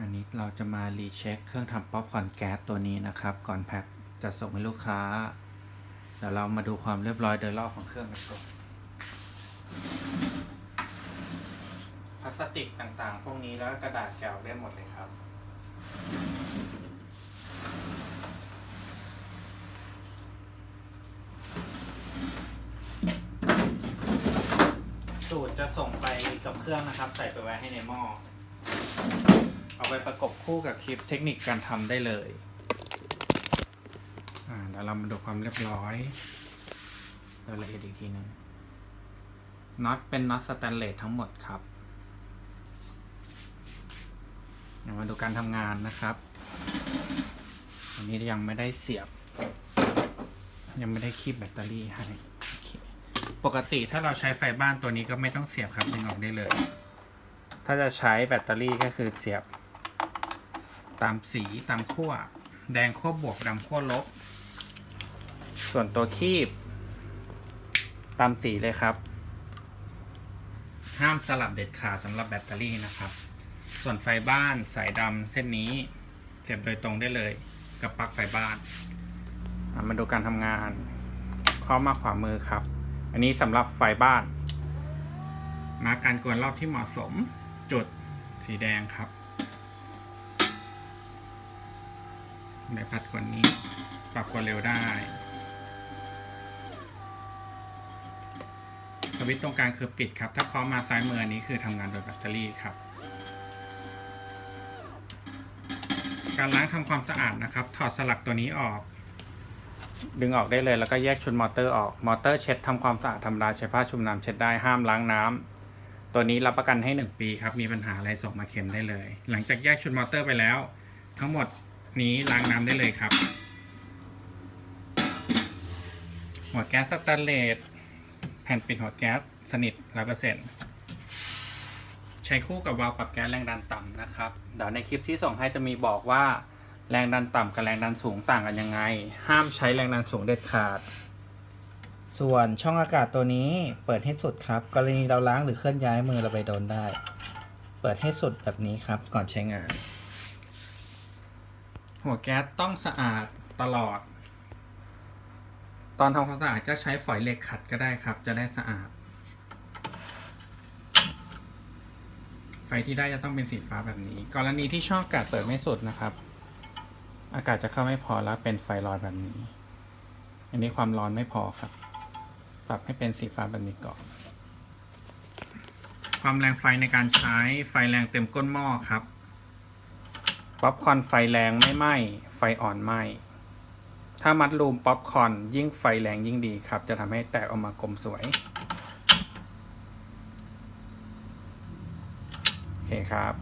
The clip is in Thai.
อันนี้เราจะมารีเช็คเครื่องทำป๊อปคอร์นแก๊สตัวนี้นะครับ ก่อนแพ็คจะส่งให้ลูกค้าเดี๋ยวเรามาดูความเรียบร้อยโดยรอบของเครื่องกันก่อนพลาสติกต่างๆ พวกนี้แล้วกระดาษแกวได้หมดเลยครับสูตรจะส่งไปกับเครื่องนะครับ ใส่ไปไว้ให้ในหม้อ เอาไปประกบคู่กับคลิปเทคนิคการทำได้เลย อ่าเดี๋ยวเรามาดูความเรียบร้อยรายละเอียดอีกทีหนึงน็อตเป็นน็อตสแตนเลสทั้งหมดครับมาดูการทำงานนะครับ อันนี้ยังไม่ได้เสียบ ยังไม่ได้คีบแบตเตอรี่ให้ปกติถ้าเราใช้ไฟบ้านตัวนี้ก็ไม่ต้องเสียบครับดึงออกได้เลย ถ้าจะใช้แบตเตอรี่ก็คือเสียบ ตามสีตามขั้วแดงขั้วบวกดำขั้วลบ ส่วนตัวคีบ ตามสีเลยครับ ห้ามสลับเด็ดขาดสำหรับแบตเตอรี่นะครับ ส่วนไฟบ้านสายดำเส้นนี้เสียบโดยตรงได้เลยกับปลั๊กไฟบ้านมาดูการทำงานข้อมาขวามือครับ อันนี้สำหรับไฟบ้าน มาการกวนรอบที่เหมาะสมจุดสีแดงครับ ในพัดกว่านี้ ปรับความเร็วได้สวิตช์ตรงกลางคือปิดครับ ถ้าเคาะมมาซ้ายมือนนี้คือทำงานโดยแบตเตอรี่ครับ การล้างทำความสะอาดนะครับ ถอดสลักตัวนี้ออก ดึงออกได้เลยแล้วก็แยกชุดมอเตอร์ออก มอเตอร์เช็ดทำความสะอาดธรรมดาใช้ผ้าชุบน้ำเช็ดได้ห้ามล้างน้ำตัวนี้รับประกันให้ 1 ปีครับ มีปัญหาอะไรส่งมาเข็มได้เลย หลังจากแยกชุดมอเตอร์ไปแล้ว ทั้งหมด นี้ล้างน้ำได้เลยครับ หัวแก๊สสแตนเลสแผ่นปิดหัวแก๊สสนิทร้อยเปอร์เซ็นต์ใช้คู่กับวาล์วปรับแก๊สแรงดันต่ำนะครับ เดี๋ยวในคลิปที่ส่งให้จะมีบอกว่าแรงดันต่ำกับแรงดันสูงต่างกันยังไง ห้ามใช้แรงดันสูงเด็ดขาด ส่วนช่องอากาศตัวนี้เปิดให้สุดครับ กรณีเราล้างหรือเคลื่อนย้ายมือเราไปโดนได้ เปิดให้สุดแบบนี้ครับก่อนใช้งาน หัวแก๊สต้องสะอาดตลอด ตอนทำความสะอาดก็ใช้ฝอยเหล็กขัดก็ได้ครับ จะได้สะอาด ไฟที่ได้จะต้องเป็นสีฟ้าแบบนี้ กรณีที่ช่องอากาศเปิดไม่สุดนะครับ อากาศจะเข้าไม่พอแล้วเป็นไฟลอยแบบนี้ อันนี้ความร้อนไม่พอครับ ปรับให้เป็นสีฟ้าแบบนี้ก่อนความแรงไฟในการใช้ไฟแรงเต็มก้นหม้อครับ ป๊อปคอนไฟแรงไม่ไหม้ไฟอ่อนไหม้ถ้ามัดรูมป๊อปคอนยิ่งไฟแรงยิ่งดีครับ จะทำให้แตกออกมากลมสวย โอเคครับ